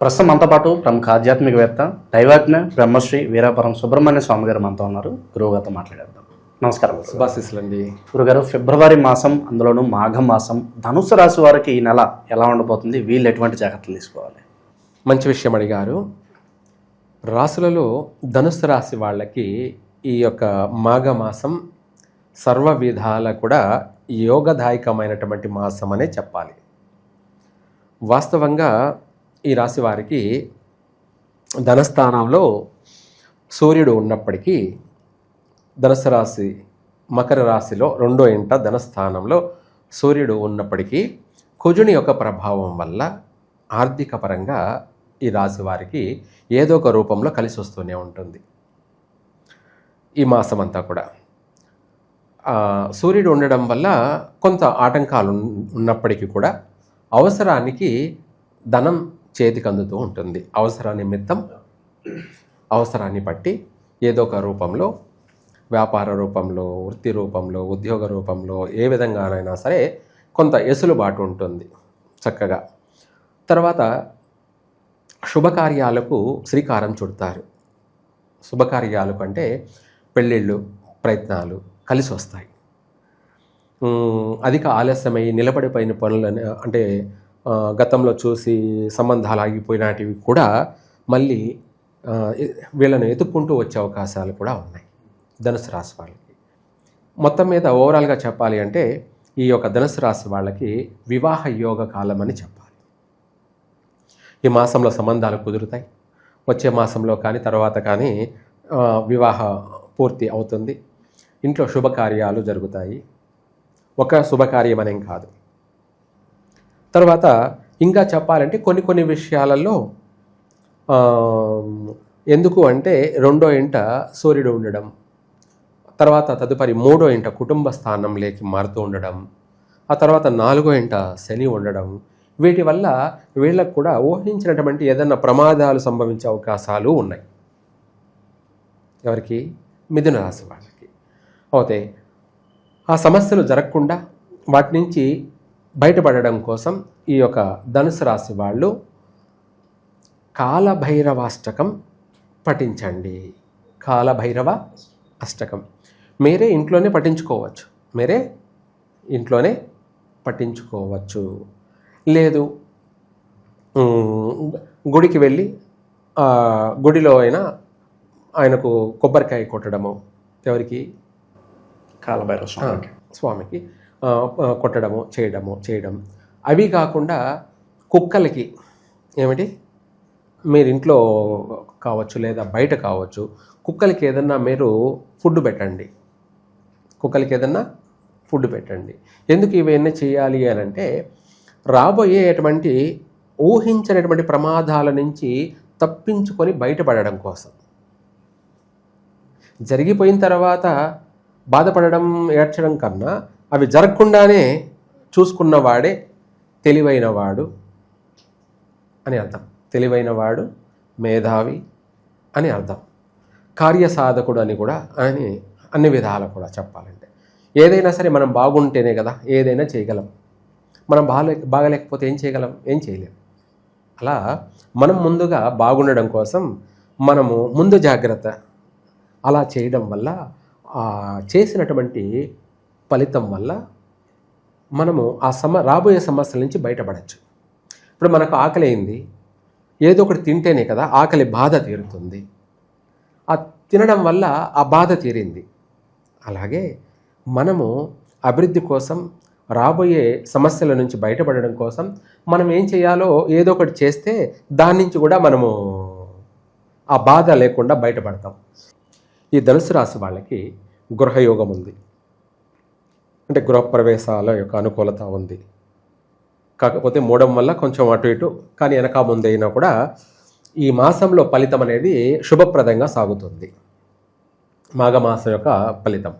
ప్రస్తుతం మనతో పాటు ప్రముఖ ఆధ్యాత్మికవేత్త దైవాజ్ఞ బ్రహ్మశ్రీ వీరాపురం సుబ్రహ్మణ్య స్వామి గారు మనతో ఉన్నారు. గురువుగారితో మాట్లాడేద్దాం. నమస్కారం గురుగారు. శుభాశీస్సులండి. గురుగారు ఫిబ్రవరి మాసం అందులోనూ మాఘ మాసం ధనుసు రాశి వారికి ఈ నెల ఎలా ఉండబోతుంది? వీళ్ళు ఎటువంటి జాగ్రత్తలు తీసుకోవాలి? మంచి విషయం అడిగారు. రాసులలో ధనుసు రాశి వాళ్ళకి ఈ యొక్క మాఘమాసం సర్వ విధాల కూడా యోగదాయకమైనటువంటి మాసం అనే చెప్పాలి. వాస్తవంగా ఈ రాశి వారికి ధనస్థానంలో సూర్యుడు ఉన్నప్పటికీ ధనుసు రాశి మకర రాశిలో రెండో ఇంట ధనస్థానంలో సూర్యుడు ఉన్నప్పటికీ కుజుని యొక్క ప్రభావం వల్ల ఆర్థిక పరంగా ఈ రాశి వారికి ఏదో ఒక రూపంలో కలిసి వస్తూనే ఉంటుంది. ఈ మాసం అంతా కూడా సూర్యుడు ఉండడం వల్ల కొంత ఆటంకాలు ఉన్నప్పటికీ కూడా అవసరానికి ధనం చేతికి అందుతూ ఉంటుంది. అవసర నిమిత్తం అవసరాన్ని బట్టి ఏదో ఒక రూపంలో వ్యాపార రూపంలో వృత్తి రూపంలో ఉద్యోగ రూపంలో ఏ విధంగానైనా సరే కొంత ఎసులుబాటు ఉంటుంది చక్కగా. తర్వాత శుభకార్యాలకు శ్రీకారం చుడతారు. శుభకార్యాలకు అంటే పెళ్ళిళ్ళు ప్రయత్నాలు కలిసి వస్తాయి అధిక ఆలస్యమై నిలబడిపోయిన పనులను అంటే గతంలో చూసి సంబంధాలు ఆగిపోయినటివి కూడా మళ్ళీ వీళ్ళను ఎత్తుక్కుంటూ వచ్చే అవకాశాలు కూడా ఉన్నాయి ధనుసు రాశి వాళ్ళకి. మొత్తం మీద ఓవరాల్గా చెప్పాలి అంటే ఈ యొక్క ధనుసు రాశి వాళ్ళకి వివాహ యోగ కాలం అని చెప్పాలి. ఈ మాసంలో సంబంధాలు కుదురుతాయి. వచ్చే మాసంలో కానీ తర్వాత కానీ వివాహ పూర్తి అవుతుంది. ఇంట్లో శుభకార్యాలు జరుగుతాయి. ఒక శుభకార్యం అనేం కాదు. తర్వాత ఇంకా చెప్పాలంటే కొన్ని కొన్ని విషయాలలో ఎందుకు అంటే రెండో ఇంట సూర్యుడు ఉండడం తర్వాత తదుపరి మూడో ఇంట కుటుంబ స్థానం లేకి మారుతూ ఉండడం ఆ తర్వాత నాలుగో ఇంట శని ఉండడం వీటి వల్ల వీళ్ళకు కూడా ఊహించినటువంటి ఏదైనా ప్రమాదాలు సంభవించే అవకాశాలు ఉన్నాయి. ఎవరికి? మిథున రాశి వాళ్ళకి. అవుతే ఆ సమస్యలు జరగకుండా వాటి నుంచి బయటపడడం కోసం ఈ యొక్క ధనుసు రాశి వాళ్ళు కాలభైరవాష్టకం పఠించండి. కాలభైరవ అష్టకం. మీరే ఇంట్లోనే పఠించుకోవచ్చు. మీరే ఇంట్లోనే పఠించుకోవచ్చు. లేదు గుడికి వెళ్ళి గుడిలో అయినా ఆయనకు కొబ్బరికాయ కొట్టడము ఎవరికి? కాలభైరవ స్వామికి. కొట్టడము చేయడము చేయడం. అవి కాకుండా కుక్కలకి ఏమిటి? మీరు ఇంట్లో కావచ్చు లేదా బయట కావచ్చు కుక్కలకి ఏదన్నా మీరు ఫుడ్ పెట్టండి. కుక్కలకి ఏదన్నా ఫుడ్ పెట్టండి. ఎందుకు ఇవన్నీ చేయాలి అని అంటే రాబోయేటువంటి ఊహించినటువంటి ప్రమాదాల నుంచి తప్పించుకొని బయటపడడం కోసం. జరిగిపోయిన తర్వాత బాధపడడం ఏడ్చడం కన్నా అవి జరగకుండానే చూసుకున్నవాడే తెలివైనవాడు అని అర్థం. తెలివైనవాడు మేధావి అని అర్థం. కార్యసాధకుడు అని కూడా అని అన్ని విధాలు కూడా చెప్పాలంటే. ఏదైనా సరే మనం బాగుంటేనే కదా ఏదైనా చేయగలం. మనం బాగలే బాగలేకపోతే ఏం చేయగలం? ఏం చేయలేం. అలా మనం ముందుగా బాగుండడం కోసం మనము ముందు జాగ్రత్త అలా చేయడం వల్ల చేసినటువంటి ఫలితం వల్ల మనము ఆ సమ రాబోయే సమస్యల నుంచి బయటపడచ్చు. ఇప్పుడు మనకు ఆకలి అయింది. ఏదో ఒకటి తింటేనే కదా ఆకలి బాధ తీరుతుంది. ఆ తినడం వల్ల ఆ బాధ తీరింది. అలాగే మనము అభివృద్ధి కోసం రాబోయే సమస్యల నుంచి బయటపడడం కోసం మనం ఏం చేయాలో ఏదో ఒకటి చేస్తే దాని నుంచి కూడా మనము ఆ బాధ లేకుండా బయటపడతాం. ఈ ధనుసు రాశి వాళ్ళకి గృహయోగం ఉంది. అంటే గృహప్రవేశాల యొక్క అనుకూలత ఉంది. కాకపోతే మూడం వల్ల కొంచెం అటు ఇటు కానీ వెనక ముందైనా కూడా ఈ మాసంలో ఫలితం అనేది శుభప్రదంగా సాగుతుంది. మాఘమాసం యొక్క ఫలితం.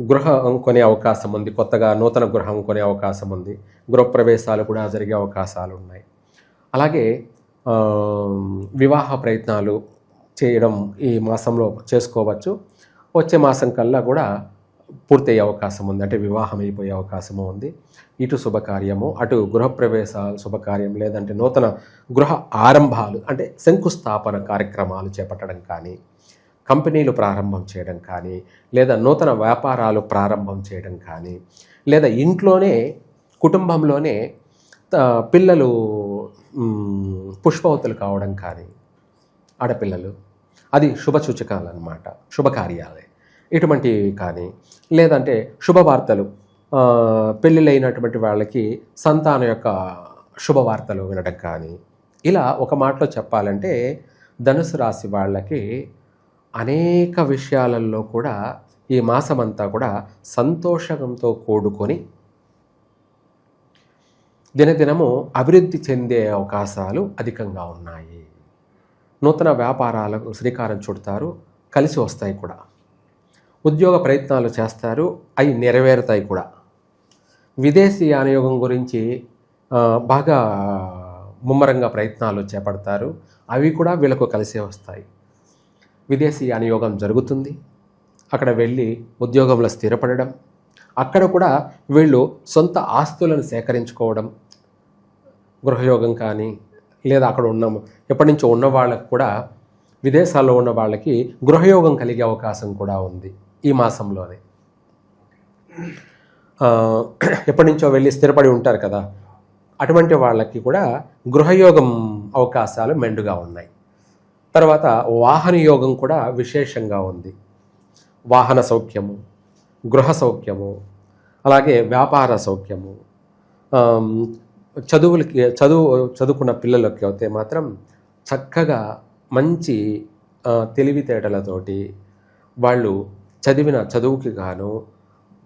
గృహం కొనే అవకాశం ఉంది. కొత్తగా నూతన గృహం కొనే అవకాశం ఉంది. గృహప్రవేశాలు కూడా జరిగే అవకాశాలు ఉన్నాయి. అలాగే వివాహ ప్రయత్నాలు చేయడం ఈ మాసంలో చేసుకోవచ్చు. వచ్చే మాసం కల్లా కూడా పూర్తయ్యే అవకాశం ఉంది అంటే వివాహం అయిపోయే అవకాశము ఉంది. ఇటు శుభకార్యము అటు గృహప్రవేశాలు శుభకార్యం లేదంటే నూతన గృహ ఆరంభాలు అంటే శంకుస్థాపన కార్యక్రమాలు చేపట్టడం కానీ కంపెనీలు ప్రారంభం చేయడం కానీ లేదా నూతన వ్యాపారాలు ప్రారంభం చేయడం కానీ లేదా ఇంట్లోనే కుటుంబంలోనే పిల్లలు పుష్పవతులు కావడం కానీ ఆడపిల్లలు అది శుభ సూచకాలు అనమాట శుభకార్యాలే ఇటువంటివి కానీ లేదంటే శుభవార్తలు పెళ్ళిళ్ళైనటువంటి వాళ్ళకి సంతానం యొక్క శుభవార్తలు వినడం కానీ ఇలా ఒక మాటలో చెప్పాలంటే ధనుసు రాశి వాళ్ళకి అనేక విషయాలలో కూడా ఈ మాసమంతా కూడా సంతోషంతో కూడుకొని దినదినము అభివృద్ధి చెందే అవకాశాలు అధికంగా ఉన్నాయి. నూతన వ్యాపారాలకు శ్రీకారం చుడతారు కలిసి వస్తాయి కూడా. ఉద్యోగ ప్రయత్నాలు చేస్తారు అవి నెరవేరుతాయి కూడా. విదేశీ యానయోగం గురించి బాగా ముమ్మరంగా ప్రయత్నాలు చేపడతారు. అవి కూడా వీళ్ళకు కలిసే వస్తాయి. విదేశీ యానయోగం జరుగుతుంది. అక్కడ వెళ్ళి ఉద్యోగంలో స్థిరపడడం. అక్కడ కూడా వీళ్ళు సొంత ఆస్తులను సేకరించుకోవడం. గృహయోగం కానీ లేదా అక్కడ ఉన్న ఎప్పటి నుంచో ఉన్న వాళ్ళకు కూడా విదేశాల్లో ఉన్న వాళ్ళకి గృహయోగం కలిగే అవకాశం కూడా ఉంది. ఈ మాసంలోనే అది. ఎప్పటి నుంచో వెళ్ళి స్థిరపడి ఉంటారు కదా అటువంటి వాళ్ళకి కూడా గృహయోగం అవకాశాలు మెండుగా ఉన్నాయి. తర్వాత వాహన యోగం కూడా విశేషంగా ఉంది. వాహన సౌఖ్యము గృహ సౌఖ్యము అలాగే వ్యాపార సౌఖ్యము చదువులకి చదువు చదువుకున్న పిల్లలకి అయితే మాత్రం చక్కగా మంచి తెలివితేటలతోటి వాళ్ళు చదివిన చదువుకి గాను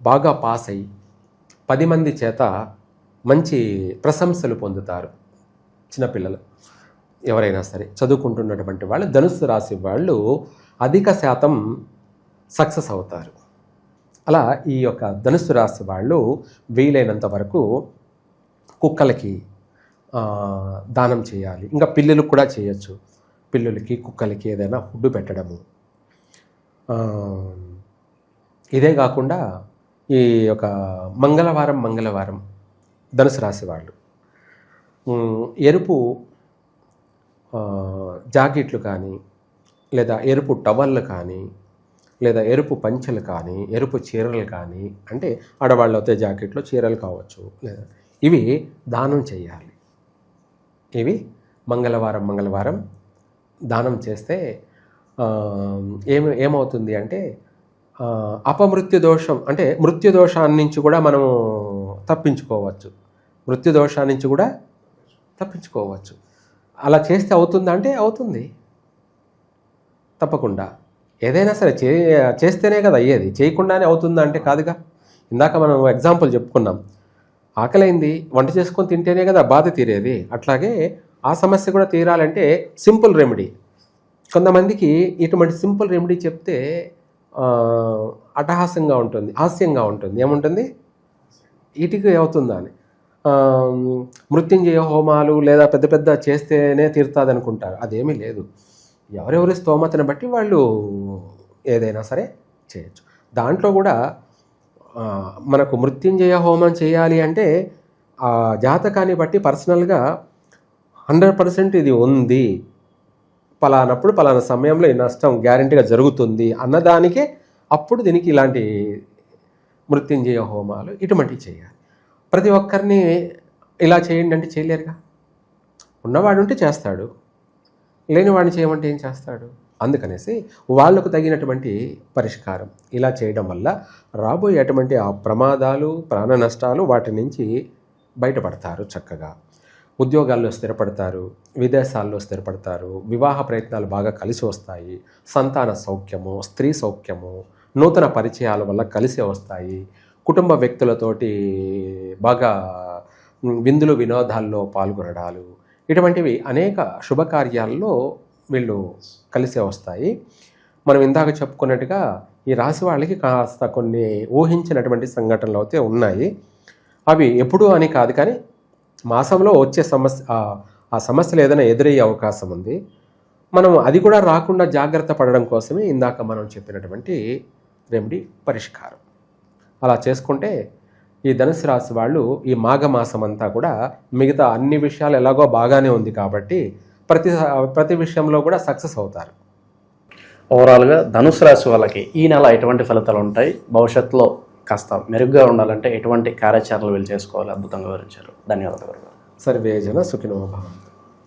బాగా పాస్ అయ్యి పది మంది చేత మంచి ప్రశంసలు పొందుతారు చిన్నపిల్లలు. ఎవరైనా సరే చదువుకుంటున్నటువంటి వాళ్ళు ధనుస్సు రాశి వాళ్ళు అధిక శాతం సక్సెస్ అవుతారు. అలా ఈ యొక్క ధనుస్సు రాశి వాళ్ళు వీలైనంత వరకు కుక్కలకి దానం చేయాలి. ఇంకా పిల్లలకు కూడా చేయొచ్చు. పిల్లులకి కుక్కలకి ఏదైనా ఫుడ్ పెట్టడము. ఇదే కాకుండా ఈ యొక్క మంగళవారం మంగళవారం ధనుసు రాశి వాళ్ళు. ఎరుపు జాకెట్లు కానీ లేదా ఎరుపు టవళ్ళు కానీ లేదా ఎరుపు పంచెలు కానీ ఎరుపు చీరలు కానీ అంటే ఆడవాళ్ళు అయితే జాకెట్లు చీరలు కావచ్చు లేదా ఇవి దానం చేయాలి. ఇవి మంగళవారం మంగళవారం దానం చేస్తే ఏమి ఏమవుతుంది అంటే అపమృత్యు దోషం అంటే మృత్యు దోషాన్ని నుంచి కూడా మనము తప్పించుకోవచ్చు. మృత్యు దోషాన్ని నుంచి కూడా తప్పించుకోవచ్చు. అలా చేస్తే అవుతుందా అంటే అవుతుంది. తప్పకుండా. ఏదైనా సరే చే చేస్తేనే కదా అయ్యేది. చేయకుండానే అవుతుందా అంటే కాదుగా. ఇందాక మనం ఎగ్జాంపుల్ చెప్పుకున్నాం. ఆకలైంది వంట చేసుకొని తింటేనే కదా బాధ తీరేది. అట్లాగే ఆ సమస్య కూడా తీరాలంటే సింపుల్ రెమెడీ. కొంతమందికి ఇటువంటి సింపుల్ రెమెడీ చెప్తే అటహాస్యంగా ఉంటుంది హాస్యంగా ఉంటుంది. ఏముంటుంది? ఇటుక అవుతుందా అని మృత్యుంజయ హోమాలు లేదా పెద్ద పెద్ద చేస్తేనే తీరుతుంది అనుకుంటారు అదేమీ లేదు. ఎవరెవరి స్తోమతను బట్టి వాళ్ళు ఏదైనా సరే చేయొచ్చు. దాంట్లో కూడా మనకు మృత్యుంజయ హోమం చేయాలి అంటే ఆ జాతకాన్ని బట్టి పర్సనల్గా హండ్రెడ్ పర్సెంట్ ఇది ఉంది. పలానప్పుడు పలానా సమయంలో ఈ నష్టం గ్యారంటీగా జరుగుతుంది అన్నదానికే అప్పుడు దీనికి ఇలాంటి మృత్యుంజయ హోమాలు ఇటువంటివి చేయాలి. ప్రతి ఒక్కరిని ఇలా చేయండి అంటే చేయలేరుగా? ఉన్నవాడు ఉంటే చేస్తాడు. లేనివాడిని చేయమంటే ఏం చేస్తాడు? అందుకనేసి వాళ్ళకు తగినటువంటి పరిష్కారం. ఇలా చేయడం వల్ల రాబోయేటువంటి ఆ ప్రమాదాలు ప్రాణ నష్టాలు వాటి నుంచి బయటపడతారు చక్కగా. ఉద్యోగాల్లో స్థిరపడతారు విదేశాల్లో స్థిరపడతారు వివాహ ప్రయత్నాలు బాగా కలిసి వస్తాయి సంతాన సౌఖ్యము స్త్రీ సౌఖ్యము నూతన పరిచయాల వల్ల కలిసి వస్తాయి. కుటుంబ వ్యక్తులతోటి బాగా విందులు వినోదాల్లో పాల్గొనడాలు ఇటువంటివి అనేక శుభకార్యాల్లో వీళ్ళు కలిసే వస్తాయి. మనం ఇందాక చెప్పుకున్నట్టుగా ఈ రాశి వాళ్ళకి కాస్త కొన్ని ఊహించినటువంటి సంఘటనలు అయితే ఉన్నాయి. అవి ఎప్పుడు అని కాదు కానీ మాసంలో వచ్చే సమస్య ఆ- సమస్యలు ఏదైనా ఎదురయ్యే అవకాశం ఉంది. మనం అది కూడా రాకుండా జాగ్రత్త పడడం కోసమే ఇందాక మనం చెప్పినటువంటి రెమెడీ పరిష్కారం. అలా చేసుకుంటే ఈ ధనుసు రాశి వాళ్ళు ఈ మాఘమాసం అంతా కూడా మిగతా అన్ని విషయాలు ఎలాగో బాగానే ఉంది కాబట్టి ప్రతి ప్రతి విషయంలో కూడా సక్సెస్ అవుతారు. ఓవరాల్గా ధనుసు రాశి వాళ్ళకి ఈ నెల ఎటువంటి ఫలితాలు ఉంటాయి? భవిష్యత్తులో కాస్త మెరుగ్గా ఉండాలంటే ఎటువంటి కార్యాచరణలు వీళ్ళు చేసుకోవాలి? అద్భుతంగా వివరించారు. ధన్యవాదాలు. గురుగారు సర్వేజన సుఖినో